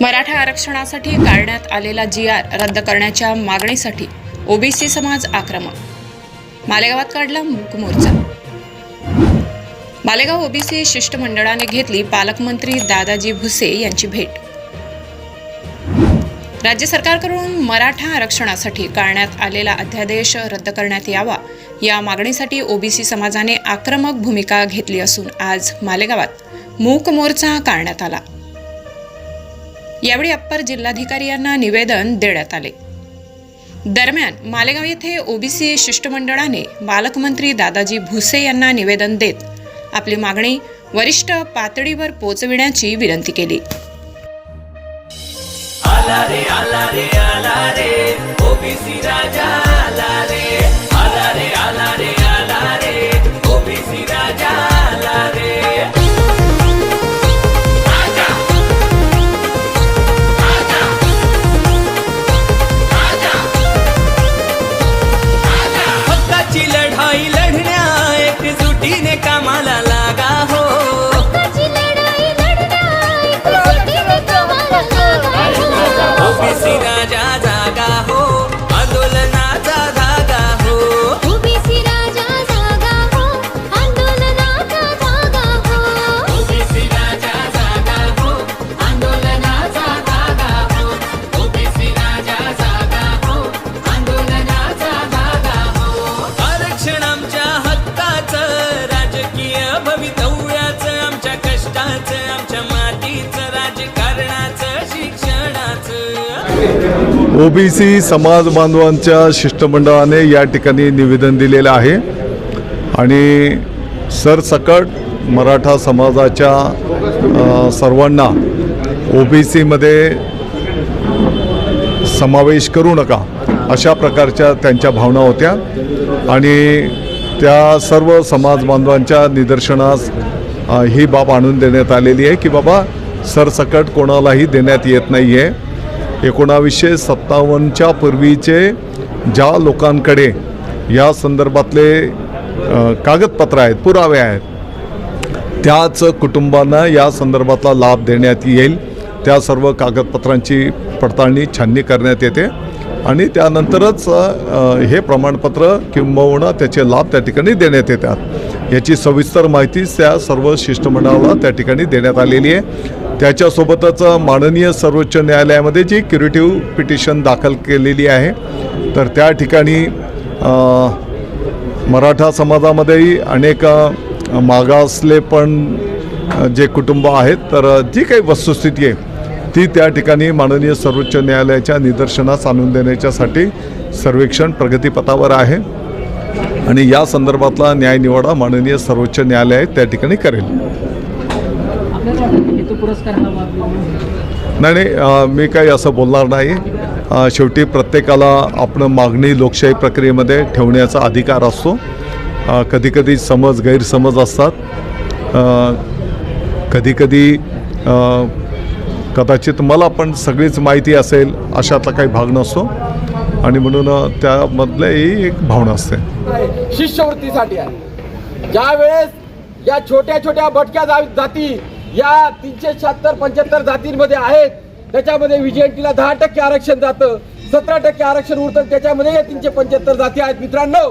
मराठा आरक्षणासाठी काढण्यात आलेला जी आर रद्द करण्याच्या मागणीसाठी ओबीसी समाज आक्रमक. मालेगावात काढला मूक मोर्चा. मालेगाव ओबीसी शिष्टमंडळाने घेतली पालकमंत्री दादाजी भुसे यांची भेट. राज्य सरकारकडून मराठा आरक्षणासाठी काढण्यात आलेला अध्यादेश रद्द करण्यात यावा या मागणीसाठी ओबीसी समाजाने आक्रमक भूमिका घेतली असून आज मालेगावात मूक मोर्चा काढण्यात आला. यावेळी अप्पर जिल्हाधिकारी यांना निवेदन देण्यात आले. दरम्यान मालेगाव येथे ओबीसी शिष्टमंडळाने पालकमंत्री दादाजी भुसे यांना निवेदन देत आपली मागणी वरिष्ठ पातळीवर पोचविण्याची विनंती केली. आला रे आला रे आला रे ओबीसी राजा. ओबीसी समाज बांधवांच्या शिष्टमंडळाने या ठिकाणी निवेदन दिलेलं आहे. आणि सरसकट मराठा समाजाच्या सर्वांना ओबीसीमध्ये समावेश करू नका अशा प्रकारच्या त्यांच्या भावना होत्या. आणि त्या सर्व समाज बांधवांच्या निदर्शनास ही बाब आणून देण्यात आलेली आहे की बाबा सरसकट कोणालाही देण्यात येत नाही आहे एकोणावीसशे सत्तावन्नच्या पूर्वीचे ज्या लोकांकडे या संदर्भातले कागदपत्र आहेत पुरावे आहेत त्याच कुटुंबांना या संदर्भातला लाभ देण्यात येईल. त्या सर्व कागदपत्रांची पडताळणी छाननी करण्यात येते. आणि त्यानंतरच हे प्रमाणपत्र किंबहुना त्याचे लाभ त्या ठिकाणी देण्यात येतात. याची सविस्तर माहिती त्या सर्व शिष्टमंडळाला त्या ठिकाणी देण्यात आलेली आहे. त्याच्यासोबतच माननीय सर्वोच्च न्यायालयामध्ये जी क्युरेटिव्ह पिटिशन दाखल केलेली आहे तर त्या ठिकाणी मराठा समाजामध्येही अनेक मागासले पण जे कुटुंब आहेत तर जी काही वस्तुस्थिती आहे ती त्या ठिकाणी माननीय सर्वोच्च न्यायालयाच्या निदर्शनास आणून देण्याच्यासाठी सर्वेक्षण प्रगतीपथावर आहे. आणि या संदर्भातला न्यायनिवाडा माननीय सर्वोच्च न्यायालय त्या ठिकाणी करेल. नाही नाही मी काही असं बोलणार नाही. शेवटी प्रत्येकाला आपण मागणी लोकशाही प्रक्रियेमध्ये ठेवण्याचा अधिकार असतो. कधीकधी समज गैरसमज असतात. कधीकधी कदाचित मला पण सगळीच माहिती असेल अशातला काही भाग नसतो. आणि म्हणून अ, त्यामधलं ही एक भावना असते. शिष्यवृत्तीसाठी आहे. ज्या वेळेस या छोट्या छोट्या भटक्या जाती या तीनशे शहात्तर पंच्याहत्तर जातींमध्ये आहेत. त्याच्यामध्ये विजयंतीला दहा टक्के आरक्षण जातं सतरा टक्के आरक्षण उरतं त्याच्यामध्ये या तीनशे पंच्याहत्तर जाती आहेत. मित्रांनो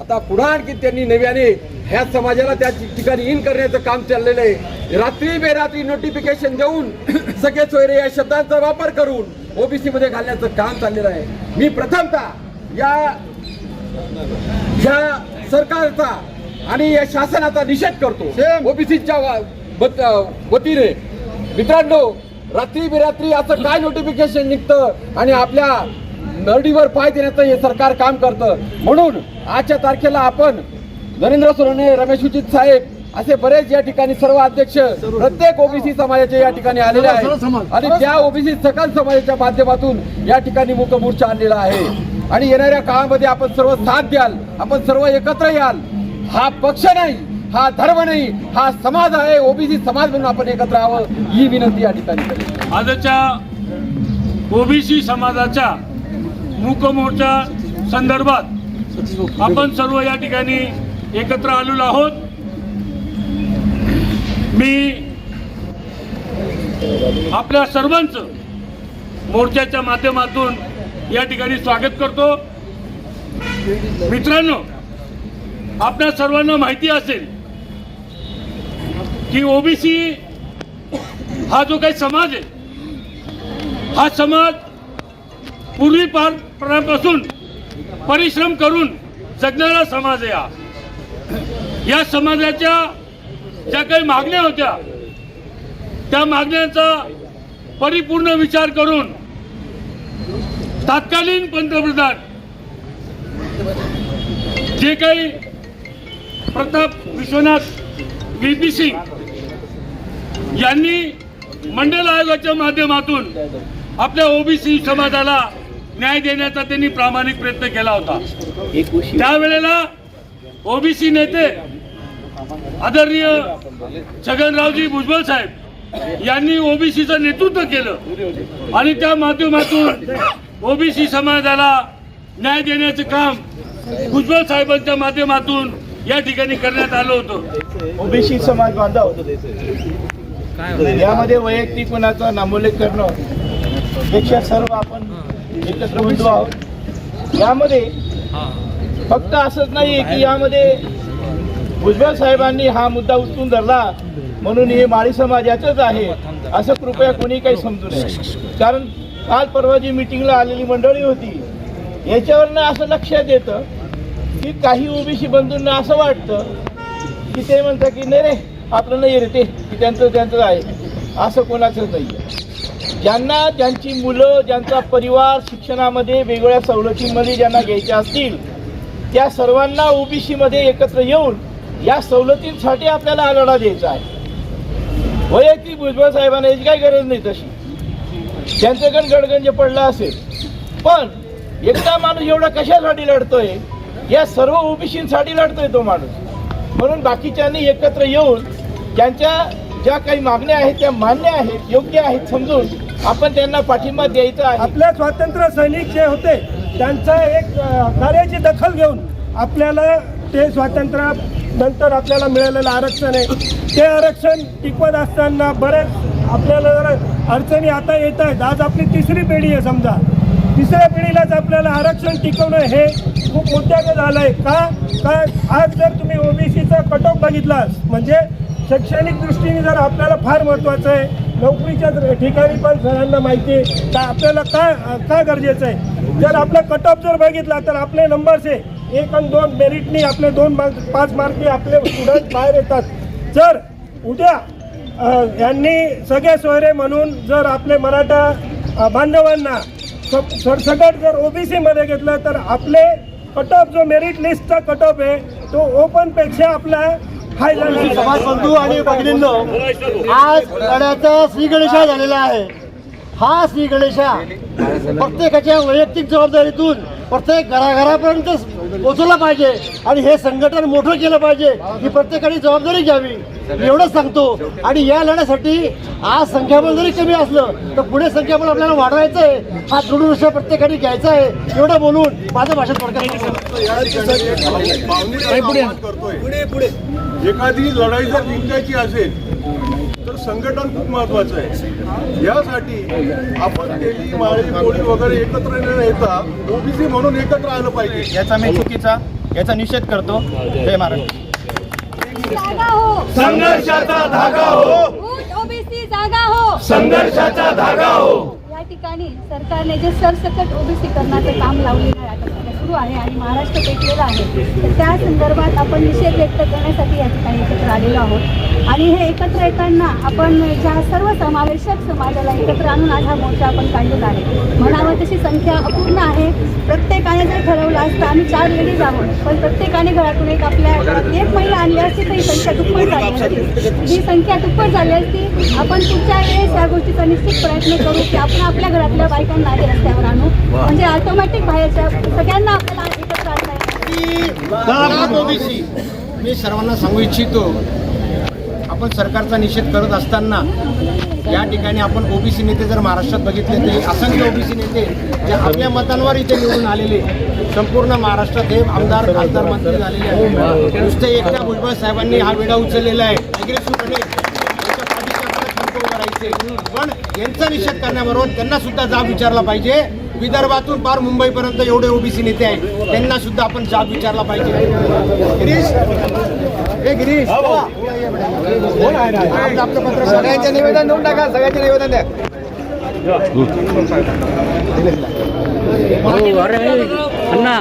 आता पुन्हा आणखी त्यांनी नव्याने ह्या समाजाला त्या ठिकाणी इन करण्याचं काम चाललेलं आहे. रात्री बेरात्री नोटिफिकेशन देऊन सगळे सोयरे या शब्दांचा वापर करून ओबीसी मध्ये घालण्याचं काम चाललेलं आहे. मी प्रथमतः या ह्या सरकारचा आणि या शासनाचा निषेध करतो. ओबीसीच्या वतीने. मित्रांनो रात्री बिरात्री असं काय नोटिफिकेशन निघतं आणि आपल्या नरडीवर पाय देण्याचं हे सरकार काम करतं? म्हणून आजच्या तारखेला आपण नरेंद्र सोनवणे रमेश उचित साहेब असे बरेच या ठिकाणी सर्व अध्यक्ष प्रत्येक ओबीसी समाजाचे या ठिकाणी आलेले आहेत. आणि त्या ओबीसी सकल समाजाच्या माध्यमातून या ठिकाणी मोर्चा आणलेला आहे. आणि येणाऱ्या काळामध्ये आपण सर्व साथ द्याल आपण सर्व एकत्र याल. हा पक्ष नाही. हा धर्म नाही हा समाज आहे ओबीसी समाज म्हणून आपण एकत्र यावं ही विनंती या ठिकाणी आजच्या ओबीसी समाजाच्या मूक मोर्चा संदर्भात आपण सर्व या ठिकाणी एकत्र आलेलो आहोत. मी आपल्या सर्वांचं मोर्चाच्या माध्यमातून या ठिकाणी स्वागत करतो. मित्रांनो आपल्या सर्वांना माहिती असेल की ओबीसी हा जो काही समाज आहे हा समाज पूर्वी पासून परिश्रम करून जगणारा समाज आहे हा. या समाजाच्या ज्या काही मागण्या होत्या त्या मागण्यांचा परिपूर्ण विचार करून तत्कालीन पंतप्रधान जे काही प्रताप विश्वनाथ व्ही. पी. सिंग यांनी मंडल आयोगाच्या माध्यमातून आपल्या ओबीसी समाजाला न्याय देण्याचा त्यांनी प्रामाणिक प्रयत्न केला होता. त्यावेळेला ओबीसी नेते आदरणीय छगनरावजी भुजबळ साहेब यांनी ओबीसीचं नेतृत्व केलं आणि त्या माध्यमातून ओबीसी समाजाला न्याय देण्याचं काम भुजबळ साहेबांच्या माध्यमातून या ठिकाणी करण्यात आलं होतं. ओबीसी समाज बांधव. यामध्ये वैयक्तिक कोणाचा नामोल्लेख करणं पेक्षा सर्व आपण एकत्र बंधू आहोत. यामध्ये फक्त असंच नाही की यामध्ये भुजबळ साहेबांनी हा मुद्दा उचलून धरला म्हणून हे माळी समाजाचंच आहे. असं कृपया कोणी काही समजू नये. कारण काल परवा जी मिटिंगला आलेली मंडळी होती याच्यावरनं असं लक्षात येतं की काही ओबीसी बंधूंना असं वाटतं की ते म्हणतात की नाही रे आपलं नाही रे ते. त्यांचं त्यांचं आहे. असं कोणाचंच नाही. आहे ज्यांना ज्यांची मुलं ज्यांचा परिवार शिक्षणामध्ये वेगवेगळ्या सवलतींमध्ये ज्यांना घ्यायच्या असतील त्या सर्वांना ओबीसीमध्ये एकत्र येऊन या सवलतींसाठी आपल्याला हा लढा द्यायचा आहे. वैयक्तिक भुजबळ साहेबांना याची काही गरज नाही तशी. त्यांच्याकडे गडगंज पडला असेल. पण एकदा माणूस एवढा कशासाठी लढतोय? या सर्व ओबीसीसाठी लढतोय तो माणूस. म्हणून बाकीच्यांनी एकत्र येऊन त्यांच्या ज्या काही मागण्या आहेत त्या मान्य आहेत योग्य आहेत समजून आपण त्यांना पाठिंबा द्यायचा आहे. आपल्या स्वातंत्र्य सैनिक जे होते त्यांचा एक कार्याची दखल घेऊन आपल्याला ते स्वातंत्र्य नंतर आपल्याला मिळालेलं आरक्षण आहे. ते आरक्षण टिकवत असताना बरेच आपल्याला जरा अडचणी आता येत आहेत. आज आपली तिसरी पिढी आहे समजा. तिसऱ्या पिढीलाच आपल्याला आरक्षण टिकवणं हे खूप मोठ्याचं झालं आहे का काय आज जर तुम्ही ओबीसीचा कट ऑफ बघितला म्हणजे शैक्षणिक दृष्टीने जर आपल्याला फार महत्त्वाचं आहे नोकरीच्या ठिकाणी पण सगळ्यांना माहिती आहे का आपल्याला का काय गरजेचं आहे? जर आपला कट ऑफ जर बघितला तर आपले नंबर्स आहे एक आणि दोन मेरिटनी आपले दोन मार्क पाच मार्के आपले स्टुडंट बाहेर येतात. जर उद्या यांनी सगळे सोयरे म्हणून जर आपले मराठा बांधवांना सरसकट जर ओबीसीमध्ये घेतलं तर आपले कट ऑफ जो मेरिट लिस्टचा कट ऑफ आहे तो ओपनपेक्षा आपला हाय झाला समाज बंधू आणि भगिनींनो आज लढ्याचा श्री गणेशा झालेला आहे. हा श्री गणेशा प्रत्येकाच्या वैयक्तिक जबाबदारीतून प्रत्येक घराघरापर्यंत पोचवला पाहिजे. आणि हे संघटन मोठं केलं पाहिजे. ही प्रत्येकाने जबाबदारी घ्यावी. एवढंच सांगतो. आणि या लढ्यासाठी आज संख्याबळ जरी कमी असलं तर पुढे संख्याबळ आपल्याला वाढवायचं आहे हा दृढ विषय प्रत्येकाने घ्यायचा आहे. एवढं बोलून माझं भाषण थोडक्यात एखादी लढाई जर जिंकायची असेल संघटन खूप महत्वाचं आहे. यासाठी आपण केली माळी कोळी वगैरे एकत्र न येता ओबीसी म्हणून एकत्र आलं पाहिजे. याचा मी चुकीचा याचा निषेध करतो. जय महाराष्ट्र. हो. संघर्षाचा धागा हो. ओबीसी जागा हो. संघर्षाचा धागा हो. या ठिकाणी सरकारने जे सरसकट ओबीसी करण्याचं काम लावलेलं आहे सुरू आहे आणि महाराष्ट्र पेटलेला आहे. तर त्या संदर्भात आपण निषेध व्यक्त करण्यासाठी या ठिकाणी एकत्र आलेलो आहोत. आणि हे एकत्र येताना आपण ज्या सर्व समावेशक समाजाला एकत्र आणून आज हा मोर्चा आपण काढलेला आहे. म्हणावं तशी संख्या अपूर्ण आहे. प्रत्येकाने जर ठरवलं असतं आम्ही चार लेडीज आहोत पण प्रत्येकाने घरातून एक आपल्या एक महिला आणली असती तर ही संख्या दुप्पट झाली असती. ही संख्या दुप्पट झाली असती आपण पुढच्या वेळेस या गोष्टीचा निश्चित प्रयत्न करू की आपण आपल्या घरातल्या बायकांना आधी रस्त्यावर आणू. म्हणजे ऑटोमॅटिक बाहेरच्या सगळ्यांना आपल्याला मी सर्वांना सांगू इच्छितो आपण सरकारचा निषेध करत असताना या ठिकाणी आपण ओबीसी नेते जर महाराष्ट्रात बघितले ते असंख्य ओबीसी नेते जे आपल्या मतांवर इथे निवडून आलेले संपूर्ण महाराष्ट्रात हे आमदार खासदार मंत्री झालेले आहेत. नुसते एकट्या भुजबळ साहेबांनी हा वेढा उचललेला आहे. पण यांचा निषेध करण्याबरोबर त्यांना सुद्धा जाब विचारला पाहिजे. विदर्भातून पार मुंबईपर्यंत एवढे ओबीसी नेते आहेत. त्यांना सुद्धा आपण जाब विचारला पाहिजे. गिरीश? हे गिरीश? आपलं पत्र सगळ्यांचे निवेदन देऊन टाका सगळ्यांचे निवेदन द्या. अण्णा